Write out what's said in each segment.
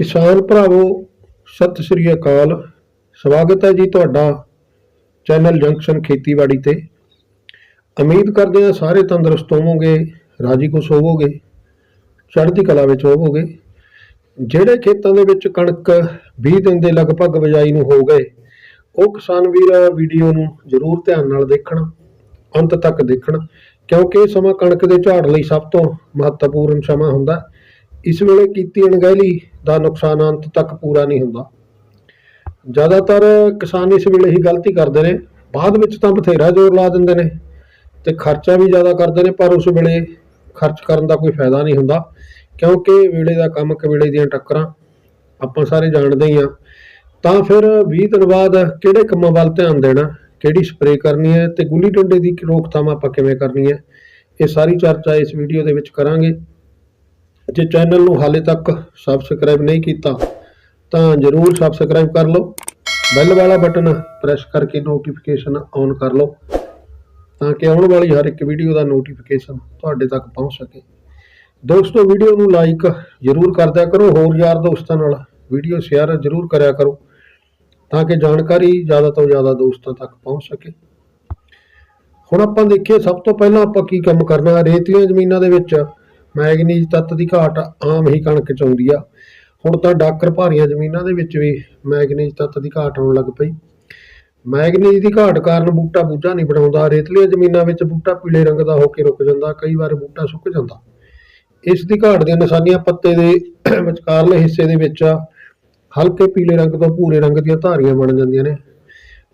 ਕਿਸਾਨ ਭਰਾਵੋ, ਸਤਿ ਸ੍ਰੀ ਅਕਾਲ। ਸਵਾਗਤ ਹੈ ਜੀ ਤੁਹਾਡਾ ਚੈਨਲ ਜੰਕਸ਼ਨ ਖੇਤੀਬਾੜੀ ਤੇ। ਉਮੀਦ ਕਰਦੇ ਹਾਂ ਸਾਰੇ ਤੰਦਰੁਸਤ ਹੋਵੋਗੇ, ਰਾਜੀ ਖੁਸ਼ ਹੋਵੋਗੇ, ਚੜ੍ਹਦੀ ਕਲਾ ਵਿੱਚ ਹੋਵੋਗੇ। ਜਿਹੜੇ ਖੇਤਾਂ ਦੇ ਵਿੱਚ ਕਣਕ 20 ਦਿਨ ਦੇ ਲਗਭਗ ਬਿਜਾਈ ਨੂੰ ਹੋ ਗਏ, ਉਹ ਕਿਸਾਨ ਵੀਰ ਵੀਡੀਓ ਨੂੰ ਜ਼ਰੂਰ ਧਿਆਨ ਨਾਲ ਦੇਖਣ, ਅੰਤ ਤੱਕ ਦੇਖਣ, ਕਿਉਂਕਿ ਇਹ ਸਮਾਂ ਕਣਕ ਦੇ ਝਾੜ ਲਈ ਸਭ ਤੋਂ ਮਹੱਤਵਪੂਰਨ ਸਮਾਂ ਹੁੰਦਾ। ਹੈ। ਇਸ ਵੇਲੇ ਕੀਤੀ ਅਣਗਹਿਲੀ ਦਾ ਨੁਕਸਾਨ ਅੰਤ ਤੱਕ ਪੂਰਾ ਨਹੀਂ ਹੁੰਦਾ। ਜ਼ਿਆਦਾਤਰ ਕਿਸਾਨ ਇਸ ਵੇਲੇ ਹੀ ਗਲਤੀ ਕਰਦੇ ਨੇ। ਬਾਅਦ ਵਿੱਚ ਤਾਂ ਬਥੇਰਾ ਜ਼ੋਰ ਲਾ ਦਿੰਦੇ ਨੇ ਤੇ ਖਰਚਾ ਵੀ ਜ਼ਿਆਦਾ ਕਰਦੇ ਨੇ, ਪਰ ਉਸ ਵੇਲੇ ਖਰਚ ਕਰਨ ਦਾ ਕੋਈ ਫਾਇਦਾ ਨਹੀਂ ਹੁੰਦਾ, ਕਿਉਂਕਿ ਵੇਲੇ ਦਾ ਕੰਮ ਕਵੇਲੇ ਦੀਆਂ ਟੱਕਰਾਂ ਆਪਾਂ ਸਾਰੇ ਜਾਣਦੇ ਹੀ ਆ ਤਾਂ ਫਿਰ 20 ਦਿਨ ਬਾਅਦ ਕਿਹੜੇ ਕੰਮਾਂ ਵੱਲ ਧਿਆਨ ਦੇਣਾ, ਕਿਹੜੀ ਸਪਰੇਅ ਕਰਨੀ ਹੈ ਤੇ ਗੁੱਲੀ ਡੰਡੇ ਦੀ ਰੋਕਥਾਮ ਆਪਾਂ ਕਿਵੇਂ ਕਰਨੀ ਹੈ, ਇਹ ਸਾਰੀ ਚਰਚਾ ਇਸ ਵੀਡੀਓ ਦੇ ਵਿੱਚ ਕਰਾਂਗੇ। ਜੇ ਚੈਨਲ ਨੂੰ ਹਾਲੇ ਤੱਕ ਸਬਸਕ੍ਰਾਈਬ ਨਹੀਂ ਕੀਤਾ, ਤਾਂ ਜਰੂਰ ਸਬਸਕ੍ਰਾਈਬ ਕਰ ਲਓ। ਬੈਲ ਵਾਲਾ ਬਟਨ ਪ੍ਰੈਸ ਕਰਕੇ ਨੋਟੀਫਿਕੇਸ਼ਨ ਔਨ ਕਰ ਲਓ, ਤਾਂ ਕਿ ਆਉਣ ਵਾਲੀ ਹਰ ਇੱਕ ਵੀਡੀਓ ਦਾ ਨੋਟੀਫਿਕੇਸ਼ਨ ਤੁਹਾਡੇ ਤੱਕ ਪਹੁੰਚ ਸਕੇ। ਦੋਸਤੋ ਵੀਡੀਓ ਨੂੰ ਲਾਈਕ ਜਰੂਰ ਕਰਦਿਆ ਕਰੋ, ਹੋਰ ਯਾਰ ਦੋਸਤਾਂ ਨਾਲ ਵੀਡੀਓ ਸ਼ੇਅਰ ਜਰੂਰ ਕਰਿਆ ਕਰੋ, ਤਾਂ ਕਿ ਜਾਣਕਾਰੀ ਜ਼ਿਆਦਾ ਤੋਂ ਜ਼ਿਆਦਾ ਦੋਸਤਾਂ ਤੱਕ ਪਹੁੰਚ ਸਕੇ। ਹੁਣ ਆਪਾਂ ਦੇਖੀਏ, ਸਭ ਤੋਂ ਪਹਿਲਾਂ ਆਪਾਂ ਕੀ ਕੰਮ ਕਰਨਾ ਰੇਤਲੀਆਂ ਜ਼ਮੀਨਾਂ ਦੇ ਵਿੱਚ ਮੈਗਨੀਜ਼ ਤੱਤ ਦੀ ਘਾਟ ਆਮ ਹੀ ਕਣਕ ਚ ਆਉਂਦੀ ਆ। ਹੁਣ ਤਾਂ ਡਾਕਰ ਭਾਰੀਆਂ ਜ਼ਮੀਨਾਂ ਦੇ ਵਿੱਚ ਵੀ ਮੈਗਨੀਜ਼ ਤੱਤ ਦੀ ਘਾਟ ਆਉਣ ਲੱਗ ਪਈ। ਮੈਗਨੀਜ਼ ਦੀ ਘਾਟ ਕਾਰਨ ਬੂਟਾ ਬੂਝਾ ਨਹੀਂ ਬਣਾਉਂਦਾ। ਰੇਤਲੀਆਂ ਜ਼ਮੀਨਾਂ ਵਿੱਚ ਬੂਟਾ ਪੀਲੇ ਰੰਗ ਦਾ ਹੋ ਕੇ ਰੁਕ ਜਾਂਦਾ। ਕਈ ਵਾਰ ਬੂਟਾ ਸੁੱਕ ਜਾਂਦਾ। ਇਸ ਦੀ ਘਾਟ ਦੀਆਂ ਨਿਸ਼ਾਨੀਆਂ ਪੱਤੇ ਦੇ ਵਿਚਕਾਰਲੇ ਹਿੱਸੇ ਦੇ ਵਿੱਚ ਹਲਕੇ ਪੀਲੇ ਰੰਗ ਤੋਂ ਭੂਰੇ ਰੰਗ ਦੀਆਂ ਧਾਰੀਆਂ ਬਣ ਜਾਂਦੀਆਂ ਨੇ।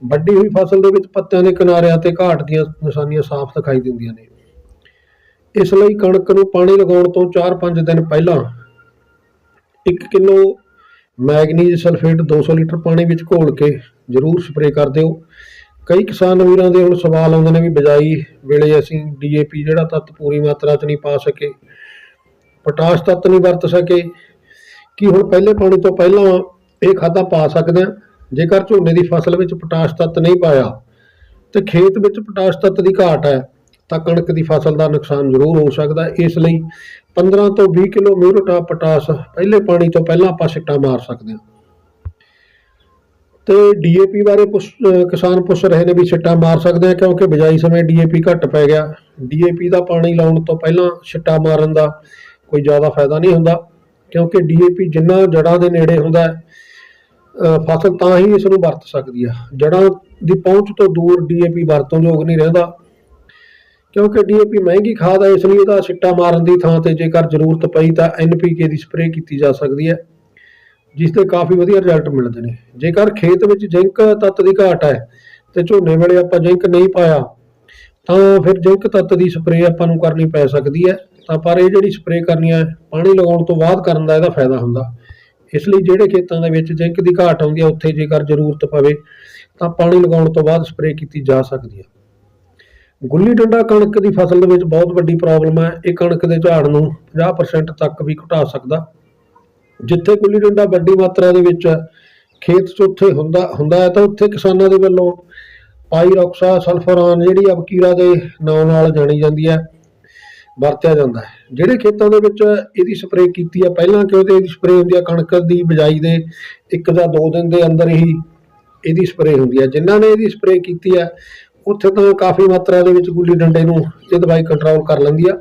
ਵੱਡੀ ਹੋਈ ਫਸਲ ਦੇ ਵਿੱਚ ਪੱਤਿਆਂ ਦੇ ਕਿਨਾਰਿਆਂ ਤੇ ਘਾਟ ਦੀਆਂ ਨਿਸ਼ਾਨੀਆਂ ਸਾਫ਼ ਦਿਖਾਈ ਦਿੰਦੀਆਂ ਨੇ। ਇਸ ਲਈ ਕਣਕ ਨੂੰ ਪਾਣੀ ਲਗਾਉਣ ਤੋਂ 4-5 ਦਿਨ ਪਹਿਲਾਂ 1 ਕਿਲੋ ਮੈਗਨੀਜ਼ ਸਲਫੇਟ 200 ਲੀਟਰ ਪਾਣੀ ਵਿੱਚ ਘੋਲ ਕੇ ਜ਼ਰੂਰ ਸਪਰੇਅ ਕਰ ਦਿਓ। ਕਈ ਕਿਸਾਨ ਵੀਰਾਂ ਦੇ ਹੁਣ ਸਵਾਲ ਆਉਂਦੇ ਨੇ ਵੀ ਬਜਾਈ ਵੇਲੇ ਅਸੀਂ ਡੀਏਪੀ ਜਿਹੜਾ ਤੱਤ ਪੂਰੀ ਮਾਤਰਾ 'ਚ ਨਹੀਂ ਪਾ ਸਕੇ, ਪੋਟਾਸ਼ ਤੱਤ ਨਹੀਂ ਵਰਤ ਸਕੇ, ਕੀ ਹੁਣ ਪਹਿਲੇ ਪਾਣੀ ਤੋਂ ਪਹਿਲਾਂ ਇਹ ਖਾਦਾਂ ਪਾ ਸਕਦੇ ਹਾਂ? ਜੇਕਰ ਝੋਨੇ ਦੀ ਫਸਲ ਵਿੱਚ ਪੋਟਾਸ਼ ਤੱਤ ਨਹੀਂ ਪਾਇਆ, ਤੇ ਖੇਤ ਵਿੱਚ ਪੋਟਾਸ਼ ਤੱਤ ਦੀ ਘਾਟ ਹੈ ਤਾਂ ਕਣਕ ਦੀ ਫਸਲ ਦਾ ਨੁਕਸਾਨ ਜ਼ਰੂਰ ਹੋ ਸਕਦਾ ਇਸ ਲਈ 15 ਤੋਂ 20 ਕਿਲੋ ਮਿਊਰਟਾ ਪੋਟਾਸ਼ ਪਹਿਲੇ ਪਾਣੀ ਤੋਂ ਪਹਿਲਾਂ ਆਪਾਂ ਛਿੱਟਾ ਮਾਰ ਸਕਦੇ ਹਾਂ। ਤੇ ਡੀਏਪੀ ਬਾਰੇ ਪੁੱਛ ਕਿਸਾਨ ਪੁੱਛ ਰਹੇ ਨੇ ਵੀ ਛਿੱਟਾ ਮਾਰ ਸਕਦੇ ਆ ਕਿਉਂਕਿ ਬਿਜਾਈ ਸਮੇਂ ਡੀਏਪੀ ਘੱਟ ਪੈ ਗਿਆ। ਡੀਏਪੀ ਦਾ ਪਾਣੀ ਲਾਉਣ ਤੋਂ ਪਹਿਲਾਂ ਛਿੱਟਾ ਮਾਰਨ ਦਾ ਕੋਈ ਜ਼ਿਆਦਾ ਫਾਇਦਾ ਨਹੀਂ ਹੁੰਦਾ ਕਿਉਂਕਿ ਡੀਏਪੀ ਜਿੰਨਾ ਜੜਾਂ ਦੇ ਨੇੜੇ ਹੁੰਦਾ ਫਸਲ ਤਾਂ ਹੀ ਇਸ ਨੂੰ ਵਰਤ ਸਕਦੀ ਆ ਜੜਾਂ ਦੀ ਪਹੁੰਚ ਤੋਂ ਦੂਰ ਡੀਏਪੀ ਵਰਤੋਂਯੋਗ ਨਹੀਂ ਰਹਿੰਦਾ। ਕਿਉਂਕਿ ਡੀਏਪੀ ਮਹਿੰਗੀ ਖਾਦ ਹੈ ਇਸ ਲਈ ਇਹਦਾ ਛਿੱਟਾ ਮਾਰਨ ਦੀ ਥਾਂ ਤੇ ਜੇਕਰ ਜ਼ਰੂਰਤ ਪਈ ਤਾਂ ਐਨਪੀਕੇ ਦੀ ਸਪਰੇਅ ਕੀਤੀ ਜਾ ਸਕਦੀ ਹੈ ਜਿਸ 'ਤੇ ਕਾਫੀ ਵਧੀਆ ਰਿਜ਼ਲਟ ਮਿਲਦੇ ਨੇ। ਜੇਕਰ ਖੇਤ ਵਿੱਚ ਜ਼ਿੰਕ ਤੱਤ ਦੀ ਘਾਟ ਹੈ ਤੇ ਝੋਨੇ ਵੇਲੇ ਆਪਾਂ ਜ਼ਿੰਕ ਨਹੀਂ ਪਾਇਆ, ਤਾਂ ਫਿਰ ਜ਼ਿੰਕ ਤੱਤ ਦੀ ਸਪਰੇਅ ਆਪਾਂ ਨੂੰ ਕਰਨੀ ਪੈ ਸਕਦੀ ਹੈ। ਤਾਂ ਪਰ ਇਹ ਜਿਹੜੀ ਸਪਰੇਅ ਕਰਨੀ ਹੈ, ਪਾਣੀ ਲਗਾਉਣ ਤੋਂ ਬਾਅਦ ਕਰਨ ਦਾ ਇਹਦਾ ਫਾਇਦਾ ਹੁੰਦਾ। ਇਸ ਲਈ ਜਿਹੜੇ ਖੇਤਾਂ ਦੇ ਵਿੱਚ ਜ਼ਿੰਕ ਦੀ ਘਾਟ ਆਉਂਦੀ ਹੈ, ਉੱਥੇ ਜੇਕਰ ਜ਼ਰੂਰਤ ਪਵੇ, ਤਾਂ ਪਾਣੀ ਲਗਾਉਣ ਤੋਂ ਬਾਅਦ ਸਪਰੇਅ ਕੀਤੀ ਜਾ ਸਕਦੀ ਹੈ। ਗੁੱਲੀ ਡੰਡਾ ਕਣਕ ਦੀ ਫਸਲ ਦੇ ਵਿੱਚ ਬਹੁਤ ਵੱਡੀ ਪ੍ਰੋਬਲਮ ਹੈ। ਇਹ ਕਣਕ ਦੇ ਝਾੜ ਨੂੰ 50% ਤੱਕ ਵੀ ਘਟਾ ਸਕਦਾ। ਜਿੱਥੇ ਗੁੱਲੀ ਡੰਡਾ ਵੱਡੀ ਮਾਤਰਾ ਦੇ ਵਿੱਚ ਖੇਤ 'ਚ ਉੱਥੇ ਹੁੰਦਾ ਹੁੰਦਾ ਹੈ ਤਾਂ ਉੱਥੇ ਕਿਸਾਨਾਂ ਦੇ ਵੱਲੋਂ ਪਾਈਰੋਕਸਾ ਸਲਫਰਾਨ ਜਿਹੜੀ ਅਬਕੀਰਾ ਦੇ ਨਾਂ ਨਾਲ ਜਾਣੀ ਜਾਂਦੀ ਹੈ, ਵਰਤਿਆ ਜਾਂਦਾ ਹੈ। ਜਿਹੜੇ ਖੇਤਾਂ ਦੇ ਵਿੱਚ ਇਹਦੀ ਸਪਰੇਅ ਕੀਤੀ ਹੈ ਪਹਿਲਾਂ ਕਿ ਉਹਦੇ ਇਹਦੀ ਸਪਰੇਅ ਹੁੰਦੀ ਹੈ ਕਣਕ ਦੀ ਬਿਜਾਈ ਦੇ ਇੱਕ ਜਾਂ ਦੋ ਦਿਨ ਦੇ ਅੰਦਰ ਹੀ ਇਹਦੀ ਸਪਰੇਅ ਹੁੰਦੀ ਹੈ ਜਿਨ੍ਹਾਂ ਨੇ ਇਹਦੀ ਸਪਰੇਅ ਕੀਤੀ ਹੈ ਉੱਥੇ ਤਾਂ ਕਾਫੀ ਮਾਤਰਾ ਦੇ ਵਿੱਚ ਗੁੱਲੀ ਡੰਡੇ ਨੂੰ ਇਹ ਦਵਾਈ ਕੰਟਰੋਲ ਕਰ ਲੈਂਦੀ ਆ।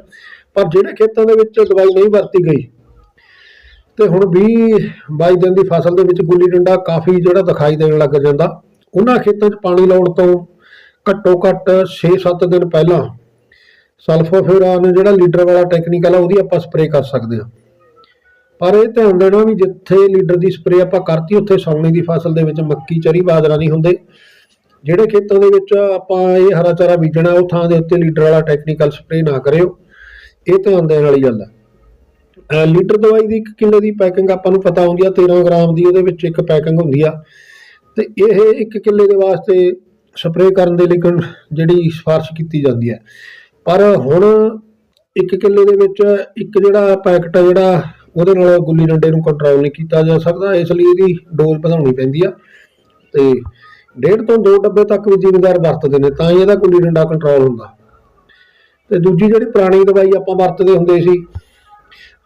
ਪਰ ਜਿਹੜੇ ਖੇਤਾਂ ਦੇ ਵਿੱਚ ਦਵਾਈ ਨਹੀਂ ਵਰਤੀ ਗਈ ਤੇ ਹੁਣ 20 22 ਦਿਨ ਦੀ ਫਸਲ ਦੇ ਵਿੱਚ ਗੁੱਲੀ ਡੰਡਾ ਕਾਫੀ ਜਿਹੜਾ ਦਿਖਾਈ ਦੇਣ ਲੱਗ ਜਾਂਦਾ। ਉਹਨਾਂ ਖੇਤਾਂ 'ਚ ਪਾਣੀ ਲਾਉਣ ਤੋਂ ਘੱਟੋ ਘੱਟ 6-7 ਦਿਨ ਪਹਿਲਾਂ ਸਲਫੋਫਿਰਾਨ ਜਿਹੜਾ ਲੀਡਰ ਵਾਲਾ ਟੈਕਨੀਕਲ ਆ ਉਹਦੀ ਆਪਾਂ ਸਪਰੇਅ ਕਰ ਸਕਦੇ ਹਾਂ। ਪਰ ਇਹ ਧਿਆਨ ਦੇਣਾ ਵੀ ਜਿੱਥੇ ਲੀਡਰ ਦੀ ਸਪਰੇਅ ਆਪਾਂ ਕਰਤੀ, ਉੱਥੇ ਸੌਣੀ ਦੀ ਫਸਲ ਦੇ ਵਿੱਚ ਮੱਕੀ, ਚਰੀ, ਬਾਜਰਾ ਨਹੀਂ ਹੁੰਦੇ। ਜਿਹੜੇ ਖੇਤਾਂ ਦੇ ਵਿੱਚ ਆਪਾਂ ਇਹ ਹਰਾ ਚਾਰਾ ਬੀਜਣਾ, ਉਹ ਥਾਂ ਦੇ ਉੱਤੇ ਲੀਡਰ ਵਾਲਾ ਟੈਕਨੀਕਲ ਸਪਰੇਅ ਨਾ ਕਰਿਓ। ਇਹ ਧਿਆਨ ਦੇਣ ਵਾਲੀ ਗੱਲ ਹੈ। ਲੀਟਰ ਦਵਾਈ ਦੀ 1 ਕਿਲੋ ਦੀ ਪੈਕਿੰਗ ਆਪਾਂ ਨੂੰ ਪਤਾ ਹੁੰਦੀ ਆ 13 ਗ੍ਰਾਮ ਦੀ, ਉਹਦੇ ਵਿੱਚ ਇੱਕ ਪੈਕਿੰਗ ਹੁੰਦੀ ਆ। ਤੇ ਇਹ 1 ਕਿੱਲੇ ਦੇ ਵਾਸਤੇ ਸਪਰੇਅ ਕਰਨ ਦੇ ਲਈ ਕਨ- ਜਿਹੜੀ ਸਿਫਾਰਿਸ਼ ਕੀਤੀ ਜਾਂਦੀ ਹੈ। ਪਰ ਹੁਣ 1 ਕਿੱਲੇ ਦੇ ਵਿੱਚ ਇੱਕ ਜਿਹੜਾ ਪੈਕਟ ਆ, ਜਿਹੜਾ ਉਹਦੇ ਨਾਲ ਗੁੱਲੀ ਡੰਡੇ ਨੂੰ ਕੰਟਰੋਲ ਨਹੀਂ ਕੀਤਾ ਜਾ ਸਕਦਾ, ਇਸ ਲਈ ਇਹਦੀ ਡੋਜ਼ ਵਧਾਉਣੀ ਪੈਂਦੀ ਆ। ਤੇ ਡੇਢ ਤੋਂ ਦੋ ਡੱਬੇ ਤੱਕ ਵੀ ਜ਼ਿਮੀਦਾਰ ਵਰਤਦੇ ਨੇ, ਤਾਂ ਹੀ ਇਹਦਾ ਕੁੱਲੀ ਡੰਡਾ ਕੰਟਰੋਲ ਹੁੰਦਾ। ਤੇ ਦੂਜੀ ਜਿਹੜੀ ਪੁਰਾਣੀ ਦਵਾਈ ਆਪਾਂ ਵਰਤਦੇ ਹੁੰਦੇ ਸੀ,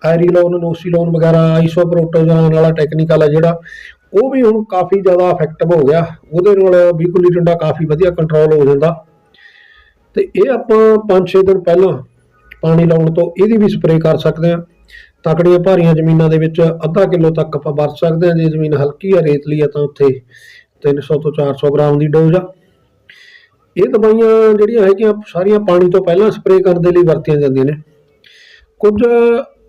ਆਇਰੀਲੋਨ, ਨੋਸੀਲੋਨ ਵਗੈਰਾ, ਆਈਸੋਪ੍ਰੋਟੋਜ਼ਾਨ ਵਾਲਾ ਟੈਕਨੀਕਲ ਹੈ ਜਿਹੜਾ, ਉਹ ਵੀ ਹੁਣ ਕਾਫੀ ਜ਼ਿਆਦਾ ਇਫੈਕਟਿਵ ਹੋ ਗਿਆ। ਉਹਦੇ ਨਾਲ ਵੀ ਕੁੱਲੀ ਡੰਡਾ ਕਾਫੀ ਵਧੀਆ ਕੰਟਰੋਲ ਹੋ ਜਾਂਦਾ। ਤੇ ਇਹ ਆਪਾਂ 5-6 ਦਿਨ ਪਹਿਲਾਂ ਪਾਣੀ ਲਾਉਣ ਤੋਂ ਇਹਦੀ ਵੀ ਸਪਰੇਅ ਕਰ ਸਕਦੇ ਹਾਂ। ਤਕੜੀਆਂ ਭਾਰੀਆਂ ਜ਼ਮੀਨਾਂ ਦੇ ਵਿੱਚ ਅੱਧਾ ਕਿਲੋ ਤੱਕ ਆਪਾਂ ਵਰਤ ਸਕਦੇ ਹਾਂ। ਜੇ ਜ਼ਮੀਨ ਹਲਕੀ ਆ ਰੇਤਲੀ ਆ ਤਾਂ ਉੱਥੇ 300 ਤੋਂ 400 ਗ੍ਰਾਮ ਦੀ ਡੋਜ਼ ਆ। ਇਹ ਦਵਾਈਆਂ ਜਿਹੜੀਆਂ ਹੈਗੀਆਂ, ਸਾਰੀਆਂ ਪਾਣੀ ਤੋਂ ਪਹਿਲਾਂ ਸਪਰੇਅ ਕਰਨ ਦੇ ਲਈ ਵਰਤੀਆਂ ਜਾਂਦੀਆਂ ਨੇ। ਕੁਝ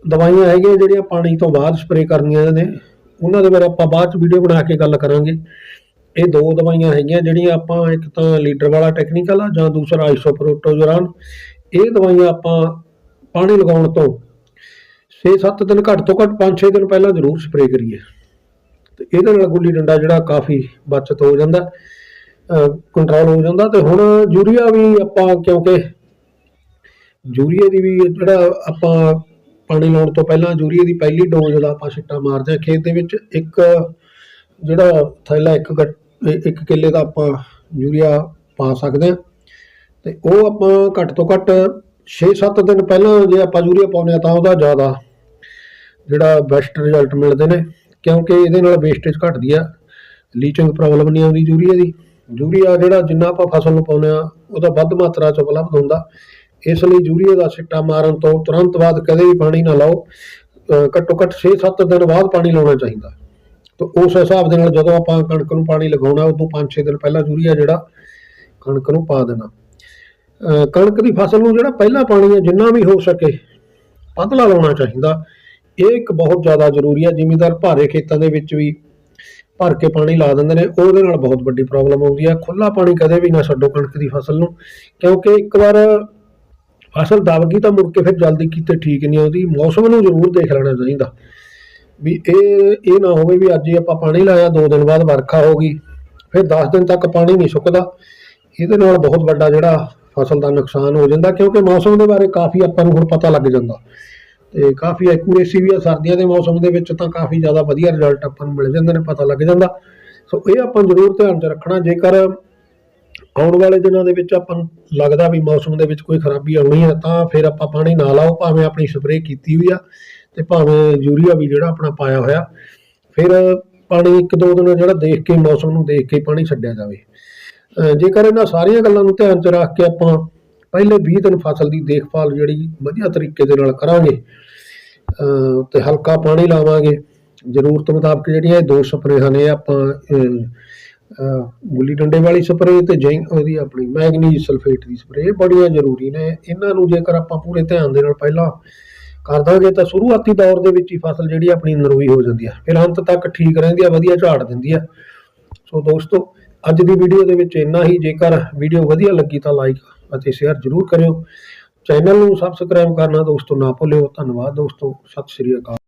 ਦਵਾਈਆਂ ਹੈਗੀਆਂ ਜਿਹੜੀਆਂ ਪਾਣੀ ਤੋਂ ਬਾਅਦ ਸਪਰੇਅ ਕਰਨੀਆਂ ਨੇ। ਉਹਨਾਂ ਦੇ ਬਾਰੇ ਆਪਾਂ ਬਾਅਦ ਚ ਵੀਡੀਓ ਬਣਾ ਕੇ ਗੱਲ ਕਰਾਂਗੇ। ਇਹ ਦੋ ਦਵਾਈਆਂ ਹੈਗੀਆਂ ਜਿਹੜੀਆਂ ਆਪਾਂ ਇੱਕ ਤਾਂ ਲੀਟਰ ਵਾਲਾ ਟੈਕਨੀਕਲ ਆ ਜਾਂ ਦੂਸਰਾ ਆਈਸੋਪ੍ਰੋਟੋਜ਼ੋਰਾਨ ਇਹ ਦਵਾਈਆਂ ਆਪਾਂ ਪਾਣੀ ਲਗਾਉਣ ਤੋਂ 6-7 ਦਿਨ ਘੱਟ ਤੋਂ ਘੱਟ 5-6 ਦਿਨ ਪਹਿਲਾਂ ਜ਼ਰੂਰ ਸਪਰੇਅ ਕਰੀਏ। ਤੇ ਇਹਦੇ ਨਾਲ ਗੁੱਲੀ ਡੰਡਾ ਜਿਹੜਾ ਕਾਫੀ ਬਚਤ ਹੋ ਜਾਂਦਾ ਕੰਟਰੋਲ ਹੋ ਜਾਂਦਾ ਤੇ ਹੁਣ ਯੂਰੀਆ ਵੀ ਆਪਾਂ ਕਿਉਂਕਿ ਯੂਰੀਆ ਦੀ ਵੀ ਜਿਹੜਾ ਆਪਾਂ ਪਾਣੀ ਲਾਉਣ ਤੋਂ ਪਹਿਲਾਂ ਯੂਰੀਆ ਦੀ ਪਹਿਲੀ ਡੋਜ਼ ਦਾ ਆਪਾਂ ਛਿੱਟਾ ਮਾਰਦੇ ਹਾਂ ਖੇਤ ਦੇ ਵਿੱਚ, ਇੱਕ ਜਿਹੜਾ ਥੈਲਾ ਇੱਕ ਗੱਟ- ਇੱਕ ਕਿੱਲੇ ਦਾ ਆਪਾਂ ਯੂਰੀਆ ਪਾ ਸਕਦੇ ਹਾਂ ਤੇ ਉਹ ਆਪਾਂ ਘੱਟ ਤੋਂ ਘੱਟ 6-7 ਦਿਨ ਪਹਿਲਾਂ ਜੇ ਆਪਾਂ ਯੂਰੀਆ ਪਾਉਂਦੇ ਹਾਂ ਤਾਂ ਉਹਦਾ ਜ਼ਿਆਦਾ ਜਿਹੜਾ ਬੈਸਟ ਰਿਜ਼ਲਟ ਮਿਲਦੇ ਨੇ। ਕਿਉਂਕਿ ਇਹਦੇ ਨਾਲ ਵੇਸਟੇਜ ਘਟਦੀ ਆ ਲੀਚਿੰਗ ਪ੍ਰੋਬਲਮ ਨਹੀਂ ਆਉਂਦੀ ਯੂਰੀਆ ਦੀ। ਯੂਰੀਆ ਜਿਹੜਾ ਜਿੰਨਾ ਆਪਾਂ ਫਸਲ ਨੂੰ ਪਾਉਂਦੇ ਆ, ਉਹਦਾ ਵੱਧ ਮਾਤਰਾ ਚ ਉਪਲਬਧ ਹੁੰਦਾ। ਇਸ ਲਈ ਯੂਰੀਆ ਦਾ ਸਿੱਟਾ ਮਾਰਨ ਤੋਂ ਤੁਰੰਤ ਬਾਅਦ ਕਦੇ ਵੀ ਪਾਣੀ ਨਾ ਲਾਓ। ਘੱਟੋ ਘੱਟ 6-7 ਦਿਨ ਬਾਅਦ ਪਾਣੀ ਲਾਉਣਾ ਚਾਹੀਦਾ। ਤਾਂ ਉਸ ਹਿਸਾਬ ਦੇ ਨਾਲ ਜਦੋਂ ਆਪਾਂ ਕਣਕ ਨੂੰ ਪਾਣੀ ਲਗਾਉਣਾ, ਉਦੋਂ 5-6 ਦਿਨ ਪਹਿਲਾਂ ਯੂਰੀਆ ਜਿਹੜਾ, ਕਣਕ ਨੂੰ ਪਾ ਦੇਣਾ। ਕਣਕ ਦੀ ਫਸਲ ਨੂੰ ਜਿਹੜਾ ਪਹਿਲਾਂ ਪਾਣੀ ਹੈ ਜਿੰਨਾ ਵੀ ਹੋ ਸਕੇ, ਪਤਲਾ ਲਾਉਣਾ ਚਾਹੀਦਾ। ਇਹ ਇੱਕ ਬਹੁਤ ਜ਼ਿਆਦਾ ਜ਼ਰੂਰੀ ਹੈ, ਜ਼ਿਮੀਦਾਰ ਭਾਰੇ ਖੇਤਾਂ ਦੇ ਵਿੱਚ ਵੀ ਭਰ ਕੇ ਪਾਣੀ ਲਾ ਦਿੰਦੇ ਨੇ, ਉਹਦੇ ਨਾਲ ਬਹੁਤ ਵੱਡੀ ਪ੍ਰੋਬਲਮ ਆਉਂਦੀ ਹੈ। ਖੁੱਲਾ ਪਾਣੀ ਕਦੇ ਵੀ ਨਾ ਛੱਡੋ ਕਣਕ ਦੀ ਫਸਲ ਨੂੰ, ਕਿਉਂਕਿ ਇੱਕ ਵਾਰ ਫਸਲ ਦਬ ਗਈ ਤਾਂ ਮੁੜ ਕੇ ਫਿਰ ਜਲਦੀ ਕੀਤੇ ਠੀਕ ਨਹੀਂ ਆਉਂਦੀ। ਮੌਸਮ ਨੂੰ ਜ਼ਰੂਰ ਦੇਖ ਲੈਣਾ ਚਾਹੀਦਾ ਵੀ ਇਹ ਇਹ ਨਾ ਹੋਵੇ ਵੀ ਅੱਜ ਹੀ ਆਪਾਂ ਪਾਣੀ ਲਾਇਆ, ਦੋ ਦਿਨ ਬਾਅਦ ਵਰਖਾ ਹੋ ਗਈ, ਫਿਰ 10 ਦਿਨ ਤੱਕ ਪਾਣੀ ਨਹੀਂ ਸੁੱਕਦਾ। ਇਹਦੇ ਨਾਲ ਬਹੁਤ ਵੱਡਾ ਜਿਹੜਾ ਫਸਲ ਦਾ ਨੁਕਸਾਨ ਹੋ ਜਾਂਦਾ, ਕਿਉਂਕਿ ਮੌਸਮ ਦੇ ਬਾਰੇ ਕਾਫੀ ਆਪਾਂ ਨੂੰ ਹੁਣ ਪਤਾ ਲੱਗ ਜਾਂਦਾ। ਤੇ ਕਾਫੀ ਐਕੂਰੇਸੀ ਵੀ ਆ, ਸਰਦੀਆਂ ਦੇ ਮੌਸਮ ਦੇ ਵਿੱਚ ਤਾਂ ਕਾਫੀ ਜ਼ਿਆਦਾ ਵਧੀਆ ਰਿਜ਼ਲਟ ਆਪਾਂ ਨੂੰ ਮਿਲ ਜਾਂਦੇ ਨੇ, ਪਤਾ ਲੱਗ ਜਾਂਦਾ। ਸੋ ਇਹ ਆਪਾਂ ਜ਼ਰੂਰ ਧਿਆਨ 'ਚ ਰੱਖਣਾ, ਜੇਕਰ ਆਉਣ ਵਾਲੇ ਦਿਨਾਂ ਦੇ ਵਿੱਚ ਆਪਾਂ ਨੂੰ ਲੱਗਦਾ ਵੀ ਮੌਸਮ ਦੇ ਵਿੱਚ ਕੋਈ ਖਰਾਬੀ ਆਉਣੀ ਹੈ ਤਾਂ ਫਿਰ ਆਪਾਂ ਪਾਣੀ ਨਾ ਲਾਓ, ਭਾਵੇਂ ਆਪਣੀ ਸਪਰੇਅ ਕੀਤੀ ਹੋਈ ਆ, ਤੇ ਭਾਵੇਂ ਯੂਰੀਆ ਵੀ ਜਿਹੜਾ ਆਪਣਾ ਪਾਇਆ ਹੋਇਆ। ਫਿਰ ਪਾਣੀ ਇੱਕ ਦੋ ਦਿਨ ਜਿਹੜਾ ਦੇਖ ਕੇ, ਮੌਸਮ ਨੂੰ ਦੇਖ ਕੇ ਪਾਣੀ ਛੱਡਿਆ ਜਾਵੇ। ਜੇਕਰ ਇਹਨਾਂ ਸਾਰੀਆਂ ਗੱਲਾਂ ਨੂੰ ਧਿਆਨ 'ਚ ਰੱਖ ਕੇ ਆਪਾਂ ਪਹਿਲੇ 20 ਦਿਨ ਫਸਲ ਦੀ ਦੇਖਭਾਲ ਜਿਹੜੀ ਵਧੀਆ ਤਰੀਕੇ ਦੇ ਨਾਲ ਕਰਾਂਗੇ, ਅਹ ਤੇ ਹਲਕਾ ਪਾਣੀ ਲਾਵਾਂਗੇ। ਜ਼ਰੂਰਤ ਮੁਤਾਬਕ ਜਿਹੜੀਆਂ ਇਹ ਦੋ ਸਪਰੇਆਂ ਨੇ, ਆਪਾਂ ਗੁੱਲੀ ਡੰਡੇ ਵਾਲੀ ਸਪਰੇਅ ਤੇ ਜਿੰਕ ਉਹਦੀ ਆਪਣੀ ਮੈਗਨੀਜ਼ ਸਲਫੇਟ ਦੀ ਸਪਰੇਅ ਬੜੀਆਂ ਜ਼ਰੂਰੀ ਨੇ। ਇਹਨਾਂ ਨੂੰ ਜੇਕਰ ਆਪਾਂ ਪੂਰੇ ਧਿਆਨ ਦੇ ਨਾਲ ਪਹਿਲਾਂ ਕਰ ਦਾਂਗੇ, ਤਾਂ ਸ਼ੁਰੂਆਤੀ ਦੌਰ ਦੇ ਵਿੱਚ ਹੀ ਫਸਲ ਜਿਹੜੀ ਆਪਣੀ ਨਰੋਈ ਹੋ ਜਾਂਦੀ ਹੈ ਫਿਰ ਅੰਤ ਤੱਕ ਠੀਕ ਰਹਿੰਦੀ ਆ, ਵਧੀਆ ਝਾੜ ਦਿੰਦੀ ਆ। ਸੋ ਦੋਸਤੋ, ਅੱਜ ਦੀ ਵੀਡੀਓ ਦੇ ਵਿੱਚ ਇੰਨਾ ਹੀ। ਜੇਕਰ ਵੀਡੀਓ ਵਧੀਆ ਲੱਗੀ ਤਾਂ ਲਾਈਕ ਅਤੇ ਸ਼ੇਅਰ ਜ਼ਰੂਰ ਕਰਿਓ। ਚੈਨਲ ਨੂੰ ਸਬਸਕ੍ਰਾਈਬ ਕਰਨਾ ਦੋਸਤੋ, ਨਾ ਭੁੱਲਿਓ। ਧੰਨਵਾਦ ਦੋਸਤੋ। ਸਤਿ ਸ਼੍ਰੀ ਅਕਾਲ।